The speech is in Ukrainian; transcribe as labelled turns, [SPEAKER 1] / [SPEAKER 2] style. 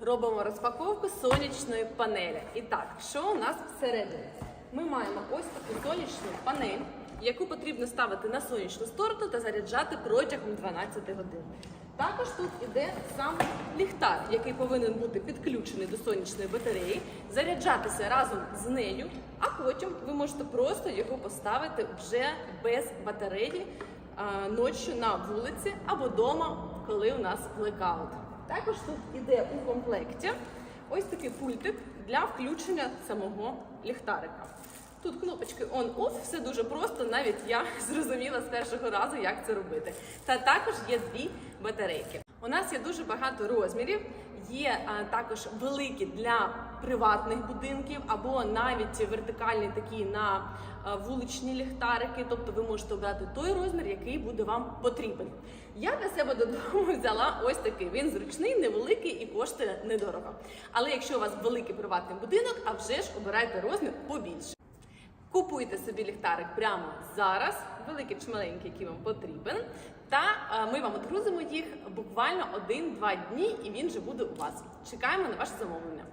[SPEAKER 1] Робимо розпаковку сонячної панелі. І так, що у нас всередині? Ми маємо ось таку сонячну панель, яку потрібно ставити на сонячну сторону та заряджати протягом 12 годин. Також тут іде сам ліхтар, який повинен бути підключений до сонячної батареї, заряджатися разом з нею, а потім ви можете просто його поставити вже без батареї ночі на вулиці або вдома, коли у нас блекаут. Також тут іде у комплекті ось такий пультик для включення самого ліхтарика. Тут кнопочки on-off, все дуже просто, навіть я зрозуміла з першого разу, як це робити. Та також є дві батарейки. У нас є дуже багато розмірів. Є а, також великі для приватних будинків або навіть вертикальні такі на а, вуличні ліхтарики. Тобто ви можете обрати той розмір, який буде вам потрібен. Я для себе додому взяла ось такий. Він зручний, невеликий і коштує недорого. Але якщо у вас великий приватний будинок, а вже ж обирайте розмір побільше. Купуйте собі ліхтарик прямо зараз, великий чи маленький, який вам потрібен. Та е, ми вам відгрузимо їх буквально один-два дні, і він вже буде у вас. Чекаємо на ваше замовлення.